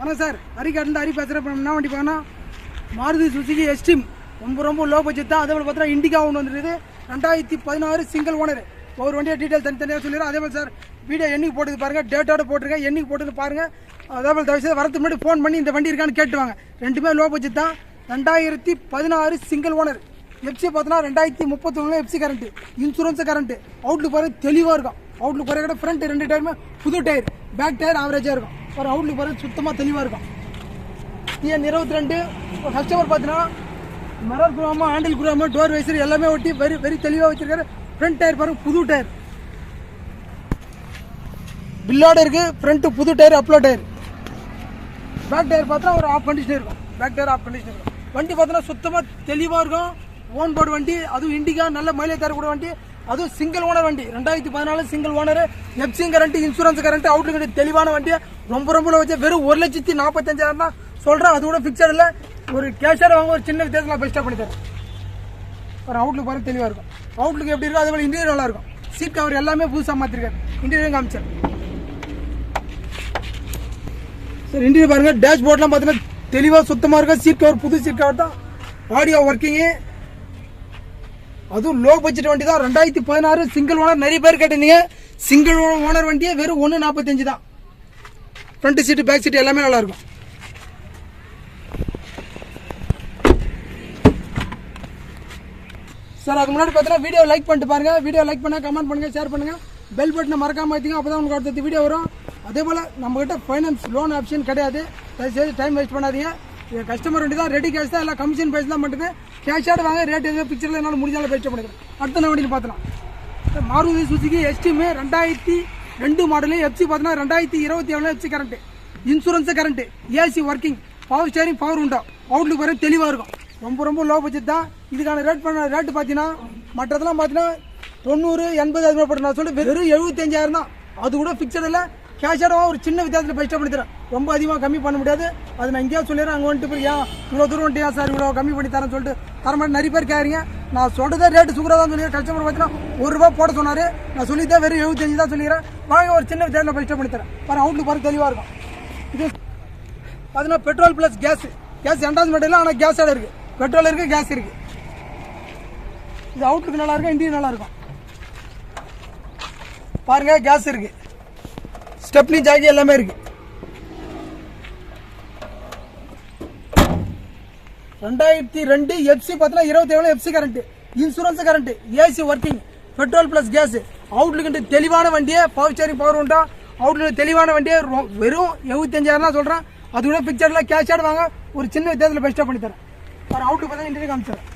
வணக்கம் சார். அரிக்காட்டில் அரி பேசுகிறேன் இப்போ என்ன வண்டி பார்க்கணும் மாருதி சுசுகி எஸ்டிம் ரொம்ப ரொம்ப லோ பட்ஜெட் தான். அதே போல் பார்த்தீங்கன்னா இண்டிகா ஒன்று வந்துருக்குது. ரெண்டாயிரத்தி பதினாறு சிங்கிள் ஓனர் ஒவ்வொரு வண்டியை டீட்டெயில் தனித்தனியாக சொல்லிடுறேன். அதே மாதிரி சார் வீடியோ என்னைக்கு போட்டுது பாருங்கள் டேட்டோட போட்டிருக்கேன். என்னைக்கு போட்டுது பாருங்கள் அதே போல் தயவுசெய்து வரதுக்கு முன்னாடி ஃபோன் பண்ணி இந்த வண்டி இருக்கான்னு கேட்டுவாங்க ரெண்டுமே லோ பட்ஜெட் தான். ரெண்டாயிரத்தி பதினாறு சிங்கிள் ஓனர் எஃப்சி பார்த்தோன்னா ரெண்டாயிரத்தி முப்பத்தொன்னு FC current insurance current outlook பாருங்கள் தெளிவாக இருக்கும். அவுட்லுக் பாருங்க ஃப்ரண்ட் ரெண்டு டயருமே புது டயர் பேக் டயர் ஆவரேஜாக இருக்கும். ஒரு அவுட்லுக் பாருங்க சுத்தமாக தெளிவாக இருக்கும். டிஎன் இருபத்தி ரெண்டு கஸ்டமர் பார்த்தீங்கன்னா மரர் குராமா ஹேண்டில் குராமா டோர் வைசர் எல்லாமே ஒட்டி வெரி வெரி தெளிவாக வச்சுருக்காரு. ஃப்ரண்ட் டயர் பாருங்க புது டயர் பில்லோட இருக்கு ஃப்ரண்ட்டு புது டயர் அப்லோ டயர் பேக் டயர் பார்த்தா ஒரு ஆஃப் கண்டிஷன் இருக்கும். பேக் டயர் ஆஃப் கண்டிஷன் இருக்கும். வண்டி பார்த்தோன்னா சுத்தமாக தெளிவாக இருக்கும். ஓன் போர்டு வண்டி அதுவும் இண்டிகா நல்ல மைலேஜ் தரக்கூடிய வண்டி. அதுவும் சிங்கிள் ஓனர் வண்டி. ரெண்டாயிரத்தி பதினாலு single owner FC current insurance current outlook தெளிவான வண்டியை ரொம்ப ரொம்ப வச்சு வெறும் ஒரு லட்சத்தி நாற்பத்தஞ்சாயிரம் தான் சொல்கிறேன் அது கூட ஃபிக்ஸட் இல்லை. ஒரு கேஷர் வாங்க ஒரு சின்ன வித்தியாசத்தில் பெஸ்ட்டாக பண்ணி தரேன். ஒரு அவுட்லுக் பாருங்க தெளிவாக இருக்கும். அவுட்லுக் எப்படி இருக்கும் அதே போல் இன்டீரியர் நல்லா இருக்கும். சீட் கவர் எல்லாமே புதுசாக மாற்றிருக்காரு இன்டீரியரும் காமிச்சார். சார் இன்டீரியர் பாருங்கள் டேஷ் போர்ட்லாம் பார்த்தீங்கன்னா தெளிவாக சுத்தமாக இருக்கும். சீட் கவர் புது சீட் கவர் தான். ஆடியோ ஒர்க்கிங்கு அதுவும் லோ பட்ஜெட் வண்டி தான் ரெண்டாயிரத்தி பதினாறு சிங்கிள் ஓனர் நிறைய பேர் கேட்டிருந்தீங்க. சிங்கிள் ஓனர் வண்டியே வெறும் ஒன்று நாற்பத்தஞ்சு தான். ஃப்ரண்ட் சீட்டு பேக் சீட்டு எல்லாமே நல்லா இருக்கும். சார் அதுக்கு முன்னாடி பார்த்தீங்கன்னா வீடியோ லைக் பண்ணிட்டு பாருங்க. வீடியோ லைக் பண்ணால் கமெண்ட் பண்ணுங்கள் ஷேர் பண்ணுங்கள் பெல் பட்டனை மறக்காம வைத்தீங்க அப்போ தான் உங்களுக்கு அடுத்த வீடியோ வரும். அதே போல் நம்மகிட்ட ஃபைனான்ஸ் லோன் ஆப்ஷன் கிடையாது. தயவுசெய்து டைம் வேஸ்ட் பண்ணாதீங்க. கஸ்டமர் வண்டி தான் ரெடி கேஷ் தான் எல்லாம் கமிஷன் பேஸ் தான் பண்ணுறது கேஷாடு வாங்க ரேட் எதுவும் பிக்சரில் என்னால் முடிஞ்சாலும் பேச்சு பண்ணிக்கிறேன். அடுத்த நான் வண்டியில் பார்த்தலாம் மாருதி சுசுகி எஸ்டிமே ரெண்டாயிரத்தி ரெண்டு மாடலு எஃப்சி பார்த்தீங்கன்னா ரெண்டாயிரத்தி இருபத்தி ஏழு FC current insurance current AC working power steering power உண்டா அவுட்லுக் வரை தெளிவாக இருக்கும். ரொம்ப ரொம்ப லோ பட்ஜெட் தான். இதுக்கான ரேட் பண்ண ரேட்டு பார்த்தீங்கன்னா மற்றதெல்லாம் பார்த்தீங்கன்னா தொண்ணூறு எண்பது அது மாதிரி நான் சொல்லிட்டு வெறும் எழுபத்தஞ்சாயிரம் தான். அது கூட ஃபிக்ஸடில் இல்லை. கேஷாடாக ஒரு சின்ன வித்தியாசத்தில் பெஸ்ட்டாக பண்ணித்தரேன். ரொம்ப அதிகமாக கம்மி பண்ண முடியாது. அது நான் இங்கேயா சொல்லிடுறேன் அங்கே வந்துட்டு போய் ஏன் இவ்வளோ தூரம் வந்துட்டு ஏன் சார் இவ்வளோ கம்மி பண்ணி தரேன்னு சொல்லிட்டு தர மாதிரி நிறைய பேர் கேட்குறீங்க நான் சொல்கிறதே ரேட்டு சுகராக தான் சொல்லி கஸ்டமர் பார்த்தீங்கன்னா ஒரு ரூபா போட சொன்னார். நான் சொல்லித்தான் வெறும் எழுபத்தஞ்சு தான் சொல்லிக்கிறேன். வாங்க ஒரு சின்ன வித்தியாசத்தில் போய் பண்ணி தரேன். பாரு அவுட்லுக்கு பாரு தெளிவாக இருக்கும். இது பார்த்தீங்கன்னா பெட்ரோல் ப்ளஸ் கேஸ் கேஸ் ரெண்டாவது மட்டும் இல்லை ஆனால் கேஸோட இருக்குது பெட்ரோல் இருக்குது கேஸ் இருக்குது இது அவுட்லுக்கு நல்லா இருக்கும் இண்டியும் நல்லா இருக்கும். பாருங்க கேஸ் இருக்கு. ஸ்டெப்னி ஜாக்கி எல்லாமே இருக்கு. ரெண்டாயிரத்தி ரெண்டு எஃப்சி பார்த்தீங்கன்னா இருபத்தி ஏழு FC current insurance current AC working petrol plus gas outlook தெளிவான வண்டியே பவர் சேரிங் பவர் உண்டா? அவுட்லுக்கு தெளிவான வண்டியே ரொ- வெறும் எழுபத்தஞ்சாயிரம் தான் சொல்கிறேன் அது கூட பிக்சரில் கேஷ் ஆட் வாங்க ஒரு சின்ன வித்தியாசத்தில் பெஸ்ட்டாக பண்ணி தரேன். வேறு அவுட்லுக்கு பார்த்தா இன்டர்வியூ காமிச்சிடறேன்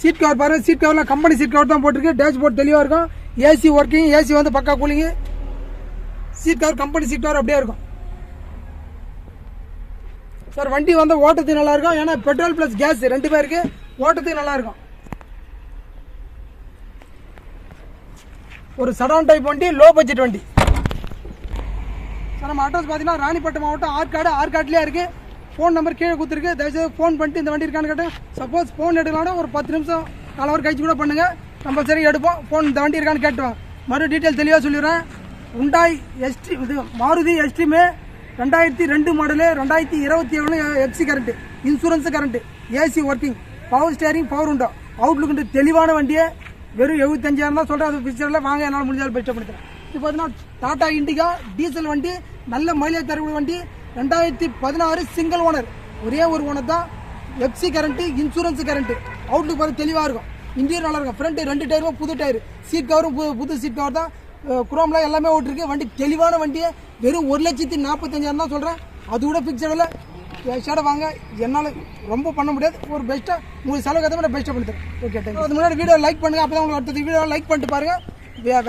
சீட் கவர் பாருங்கள் சீட் கவரில் கம்பெனி சீட் கவர் தான் போட்டிருக்கு. டேஷ் போர்ட் தெளிவாக இருக்கும் ஏசி ஒர்க்கிங் ஏசி வந்து பக்கா cooling seat cover company seat cover அப்படியே இருக்கும். சார் வண்டி வந்து ஓட்டத்துக்கு நல்லா இருக்கும். ஏன்னா பெட்ரோல் ப்ளஸ் கேஸ் ரெண்டு பேருக்கு ஓட்டத்துக்கு நல்லா இருக்கும். ஒரு சடான் டைப் வண்டி லோ பட்ஜெட் வண்டி. சார் நம்ம அட்ரஸ் பார்த்தீங்கன்னா ராணிப்பட்டம் மாவட்டம் ஆற்காடு ஆற்காட்லேயே இருக்குது ஃபோன் நம்பர் கீழே கொடுத்துருக்கு. தயவுசெய்து ஃபோன் பண்ணிட்டு இந்த வண்டி இருக்கான்னு கேட்டேன். சப்போஸ் ஃபோன் எடுக்கலாம் ஒரு பத்து நிமிஷம் கால் அவர் கழிச்சு கூட பண்ணுங்கள் கம்பல்சரி எடுப்போம். ஃபோன் இந்த வண்டி இருக்கான்னு கேட்டுவோம் மறு டீட்டெயில் தெளிவாக சொல்லிடுறேன். உண்டாய் எஸ்டி இது மாருதி எஸ்டிமே ரெண்டாயிரத்தி ரெண்டு மாடலு ரெண்டாயிரத்தி இருபத்தி ஏழு FC current insurance current AC working power steering power உண்டோ அவுட்லுக்கு தெளிவான வண்டியை வெறும் எழுபத்தஞ்சாயிரம் தான் சொல்கிறேன் அது பிக்சரில் வாங்க என்னால் முடிஞ்சாலும் பெஸ்ட்டாக பண்ணி இது பார்த்தீங்கன்னா டாடா இண்டிகா டீசல் வண்டி நல்ல மைலேஜ் தரக்கூடிய வண்டி ரெண்டாயிரத்தி பதினாறு சிங்கிள் ஓனர் ஒரே ஒரு ஓனர் தான் FC current insurance current outlook பார்த்து தெளிவாக இருக்கும். இன்டீரியர் நல்லா இருக்கும். ஃப்ரண்ட்டு ரெண்டு டயரும் புது டயர் சீட் கவரும் புது புது சீட் கவர் தான் குரோம்லாம் எல்லாமே ஓட்டிருக்கு. வண்டி தெளிவான வண்டியை. வெறும் ஒரு லட்சத்தி நாற்பத்தஞ்சாயிரம் தான் சொல்கிறேன் அது கூட ஃபிக்ஸடில் ஷேடை வாங்க. என்னால் ரொம்ப பண்ண முடியாது. ஒரு பெஸ்ட்டாக உங்களுக்கு செலவு கதை நான் பெஸ்ட்டாக பண்ணி தரேன். ஓகே தேங்க் அது முன்னாடி வீடியோ லைக் பண்ணுங்கள் அப்போ தான் உங்களுக்கு அடுத்தது வீடியோ லைக் பண்ணிட்டு பாருங்கள்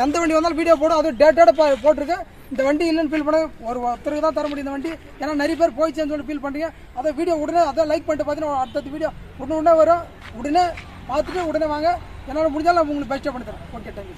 எந்த வண்டி வந்தாலும் வீடியோ போடும். அது டேட்டோட போட்டிருக்கேன் இந்த வண்டி இல்லைன்னு ஃபீல் பண்ண ஒரு ஒருத்தருக்கு தான் தர முடியும் இந்த வண்டி. ஏன்னா நிறைய பேர் போயிடுச்சுன்னு சொல்லி ஃபீல் பண்ணுறீங்க அதை வீடியோ உடனே அதை லைக் பண்ணிட்டு பார்த்தீங்கன்னா அடுத்தது வீடியோ உடனே உடனே வரும். உடனே பார்த்துட்டு உடனே வாங்க. என்னால் முடிஞ்சாலும் நான் உங்களுக்கு பெஸ்ட்டாக பண்ணி தரேன். Okay thank you